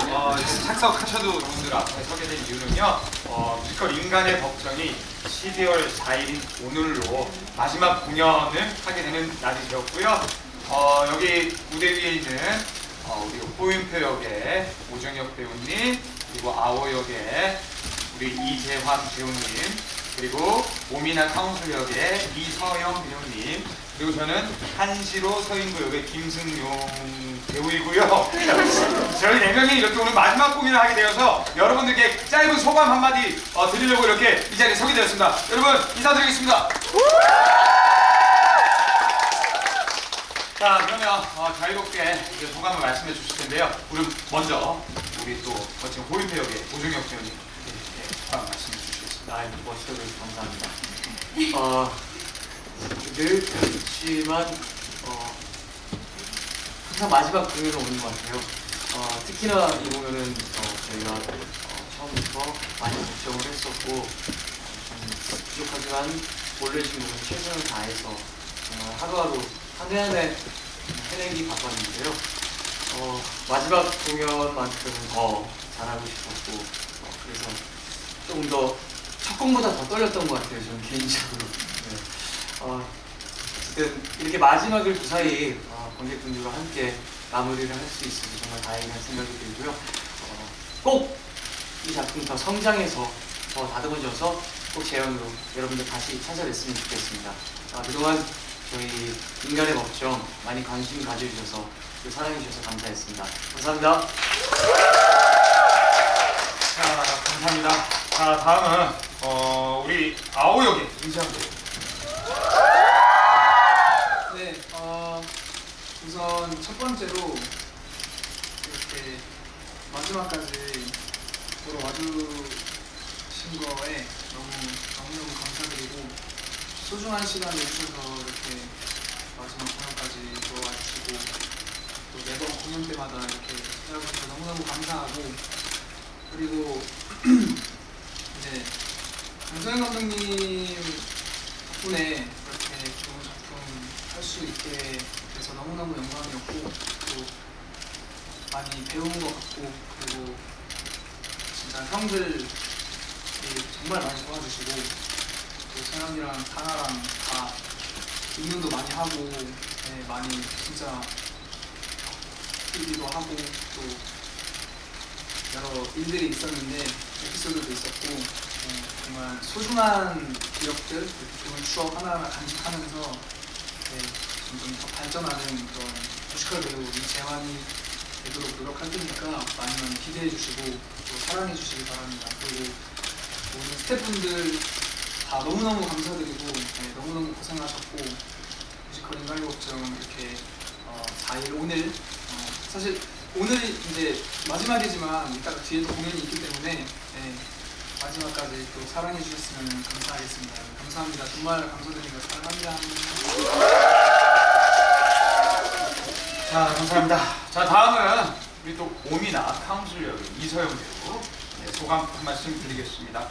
어, 착석하셔도 분들 앞에 서게 된 이유는요. 어, 뮤지컬 인간의 법정이 12월 4일인 오늘로 마지막 공연을 하게 되는 날이 되었고요. 어, 여기 무대 위에 있는 어, 우리 호윤표 역의 오정혁 배우님 그리고 아오 역의 우리 이재환 배우님 그리고 오미나 카운슬 역의 이서영 배우님 그리고 저는 한시로 서인구 역의 김승용 배우이고요. 저희 네 명이 이렇게 오늘 마지막 공연을 하게 되어서 여러분들께 짧은 소감 한마디 어, 드리려고 이렇게 이 자리에 서게 되었습니다. 여러분 인사드리겠습니다. 자 그러면 어, 자유롭게 이제 소감을 말씀해 주실 텐데요. 우리 먼저 우리 또 거친 호윤표 역의 오정혁 배우님 네, 소감 말씀해 주시겠습니다. 아, 멋있어서 감사합니다. 어, 늘 그렇지만 어, 항상 마지막 공연을 오는 것 같아요. 어, 특히나 이 공연은 어, 저희가 어, 처음부터 많이 걱정을 했었고 어, 좀 부족하지만 원래 지금 최선을 다해서 정말 하루하루 한해한해 해내기 바빴는데요. 어, 마지막 공연만큼은 더 잘하고 싶었고 어, 그래서 조금 더 첫 곡보다 더 떨렸던 것 같아요. 저는 개인적으로. 네. 어, 어쨌든 이렇게 마지막을 무사히 어, 관객분들과 함께 마무리를 할 수 있어서 정말 다행이라는 생각이 들고요. 어, 꼭이 작품 더 성장해서 더 다듬어져서 꼭 재현으로 여러분들 다시 찾아뵀으면 좋겠습니다. 아, 그동안 저희 인간의 법정 많이 관심 가져주셔서 사랑해주셔서 감사했습니다. 감사합니다. 자 감사합니다. 자 다음은 어, 우리 아오 역의 이지환 배우. 네, 어, 우선 첫 번째로 이렇게 마지막까지 보러 와주신 거에 너무 너무너무 감사드리고 소중한 시간 내주셔서 이렇게 마지막 공연까지 보러 와주시고 또 매번 공연 때마다 이렇게 찾아주셔서 너무너무 감사하고 그리고 이제 강소영 감독님 덕분에 할 수 있게 돼서 너무너무 영광이었고 또 많이 배운 것 같고 그리고 진짜 형들이 정말 많이 도와주시고 또 서영이랑 타나랑 다 응원도 많이 하고 네, 많이 진짜 뛰기도 하고 또 여러 일들이 있었는데 에피소드도 있었고 어, 정말 소중한 기억들 좋은 추억 하나하나 간직하면서 네, 점점 더 발전하는 그런 뮤지컬 배우 이재환이 되도록 노력할 테니까 많이 많이 기대해 주시고 또 사랑해 주시기 바랍니다. 그리고 모든 스태프분들 다 너무너무 감사드리고 네, 너무너무 고생하셨고 뮤지컬 인간의 걱정 이렇게 어, 4일 오늘 어, 사실 오늘 이제 마지막이지만 이따가 뒤에도 공연이 있기 때문에 네, 마지막까지 또 사랑해 주셨으면 감사하겠습니다. 감사합니다. 정말 감사드립니다. 사랑합니다. 자 감사합니다. 자 다음은 우리 또 오미나 카운슬 역의 이서영 배우 네, 소감 한 말씀 드리겠습니다.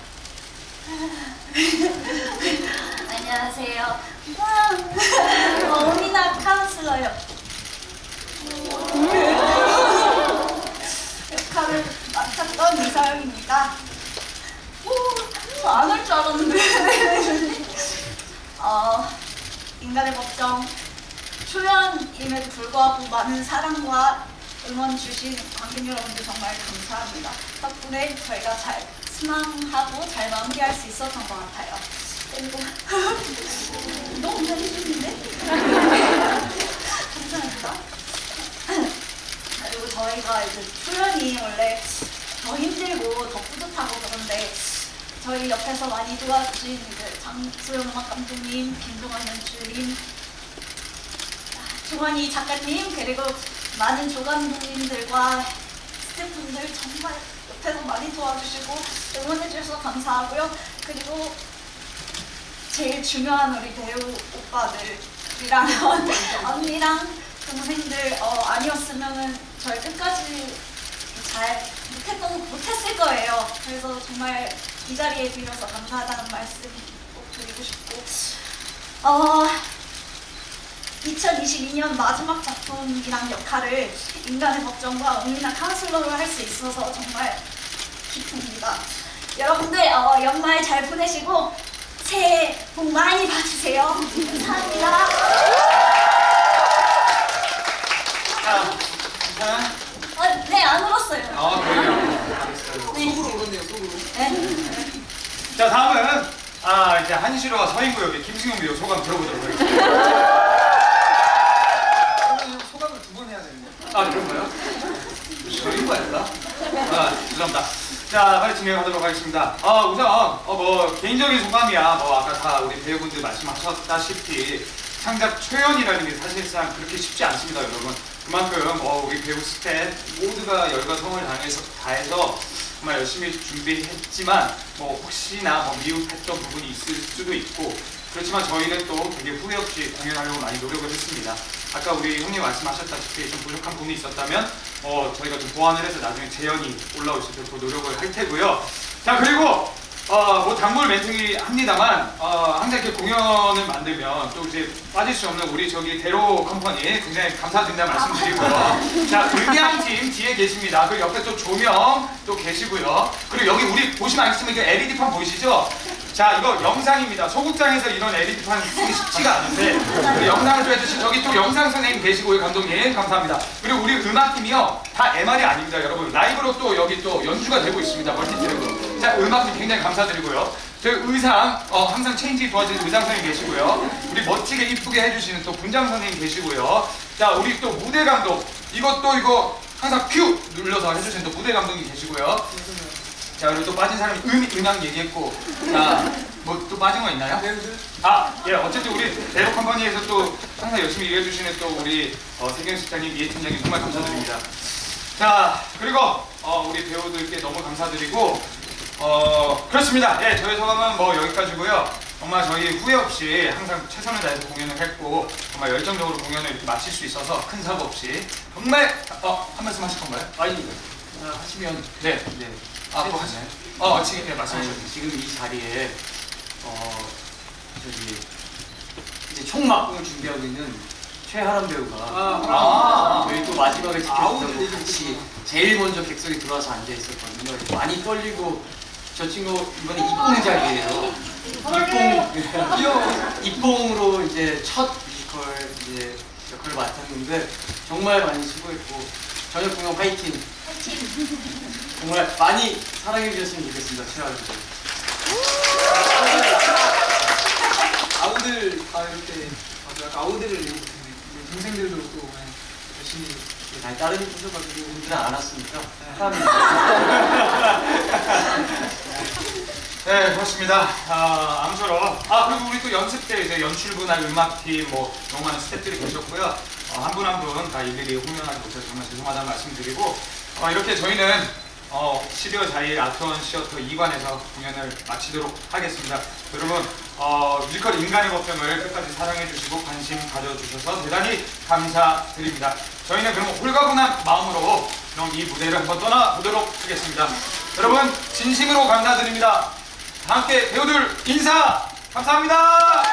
안녕하세요. 와, 어미나 카운슬러요. 역할을 맡았던 이사영입니다. 안 할 줄 알았는데. 어, 인간의 법정 초연임에도 불구하고 많은 사랑과 응원 주신 관객 여러분들 정말 감사합니다. 덕분에 저희가 잘 순항하고 잘 마무리할 수 있었던 것 같아요. 너무 잘해주는데? 감사합니다. 그리고 저희가 이제 출연이 원래 더 힘들고 더 뿌듯하고 그런데 저희 옆에서 많이 도와주신 이제 장수영 음악 감독님, 김동완 연출님, 조관희 작가님 그리고 많은 조감독님들과 스태프분들 정말 옆에서 많이 도와주시고 응원해주셔서 감사하고요. 그리고 제일 중요한 우리 배우 오빠들이랑 언니랑 동생들 어, 아니었으면은 저희 끝까지 잘 못했던 못했을 거예요. 그래서 정말 이 자리에 빌어서 감사하다는 말씀 꼭 드리고 싶고 어. 2022년 마지막 작품이란 역할을 인간의 법정과 은밀한 카운슬러로 할 수 있어서 정말 기쁩니다. 여러분들 어, 연말 잘 보내시고 새해 복 많이 받으세요. 감사합니다. 자, 괜찮아? 어, 네, 안 울었어요. 아, 그래요. 네. 속으로 울었네요 속으로 네. 자, 다음은 아, 이제 한시로와 서인구역의 김승용 배우 소감 들어보도록 하겠습니다. 소감을 두 번 해야 되는데 아, 그런가요? 거 아닐까? 아, 죄송합니다. 자, 빨리 진행하도록 하겠습니다. 아, 우선, 어, 뭐, 개인적인 소감이야. 뭐, 아까 다 우리 배우분들 말씀하셨다시피, 창작 초연이라는 게 사실상 그렇게 쉽지 않습니다, 여러분. 그만큼, 어, 우리 배우 스텝 모두가 열과 성을 다해서, 다해서 정말 열심히 준비했지만, 뭐, 혹시나 뭐 미흡했던 부분이 있을 수도 있고, 그렇지만 저희는 또 되게 후회 없이 공연하려고 많이 노력을 했습니다. 아까 우리 형님 말씀하셨다시피 좀 부족한 부분이 있었다면 어, 저희가 좀 보완을 해서 나중에 재현이 올라올 수 있도록 노력을 할 테고요. 자 그리고 어, 뭐 단골 멘트이 합니다만 어, 항상 이렇게 공연을 만들면 또 이제 빠질 수 없는 우리 저기 대로 컴퍼니 굉장히 감사드린다 말씀드리고요. 자 음향팀 뒤에 계십니다. 그리고 옆에 또 조명 또 계시고요. 그리고 여기 우리 보시면 알겠지만 이거 LED판 보이시죠? 자 이거 영상입니다. 소극장에서 이런 LED판 쓰기 쉽지가 않은데 우리 영상을 좀 해주신 저기 또 영상 선생님 계시고요 감독님 감사합니다. 그리고 우리 음악팀이요 다 MR이 아닙니다 여러분 라이브로 또 여기 또 연주가 되고 있습니다 멀티트랙으로. 자 음악팀 굉장히 감사드리고요. 저희 의상 어, 항상 체인지 도와주는 의상 선생님 계시고요. 우리 멋지게 이쁘게 해주시는 또 분장 선생님 계시고요. 자 우리 또 무대 감독 이것도 이거 항상 큐 눌러서 해주시는 또 무대 감독님 계시고요. 자 그리고 또 빠진 사람이 음, 음악 얘기했고 자 뭐 또 빠진 거 있나요? 배우들 아, 예, 어쨌든 우리 대로 컴퍼니에서 또 항상 열심히 일해주시는 또 우리 어, 세경 실장님, 이해 팀장님 정말 감사드립니다. 자, 그리고 어, 우리 배우들께 너무 감사드리고 어, 그렇습니다. 예, 저희 소감은 뭐 여기까지고요. 정말 저희 후회 없이 항상 최선을 다해서 공연을 했고 정말 열정적으로 공연을 이렇게 마칠 수 있어서 큰 사고 없이 정말 어, 한 말씀 하실 건가요? 아니 아, 하시면 네. 네. 아, 또 하시나요? 어, 지금 예, 말씀하셨죠. 아니, 지금 이 자리에 어 저기 이제 총막공을 준비하고 있는 최하람 배우가 아, 아, 저희 또 마지막에 지켜준다고 얘기 같이 듣구나. 제일 먼저 객석에 들어와서 앉아 있었거든요. 많이 떨리고 저 친구 이번에 입봉작이에요. 입봉 귀여워 입봉으로 이제 첫 뮤지컬 이제 역할을 맡았는데 정말 많이 수고했고 저녁 공연 화이팅. 정말 많이 사랑해 주셨으면 좋겠습니다. 배우. 아우들 다 이렇게 맞아 약간 아우들을 이렇게 우리 동생들도 또 네, 열심히 이렇게 아니, 다른 부서가지고 분들은 안 왔으니까 사람이 네, 그렇습니다. 아, 아무쪼록. 아, 그리고 우리 또 연습 때 이제 연출부나 음악팀 뭐 너무 많은 스태프들이 계셨고요. 어, 한 분 한 분 다 일일이 홍연하지 못해서 정말 죄송하다는 말씀드리고 어, 이렇게 저희는 어, 12월 4일 아트원 시어터 2관에서 공연을 마치도록 하겠습니다. 여러분 어, 뮤지컬 인간의 법정을 끝까지 사랑해 주시고 관심 가져주셔서 대단히 감사드립니다. 저희는 그럼 홀가분한 마음으로 그럼 이 무대를 한번 떠나보도록 하겠습니다. 여러분 진심으로 감사드립니다. 다 함께 배우들 인사 감사합니다.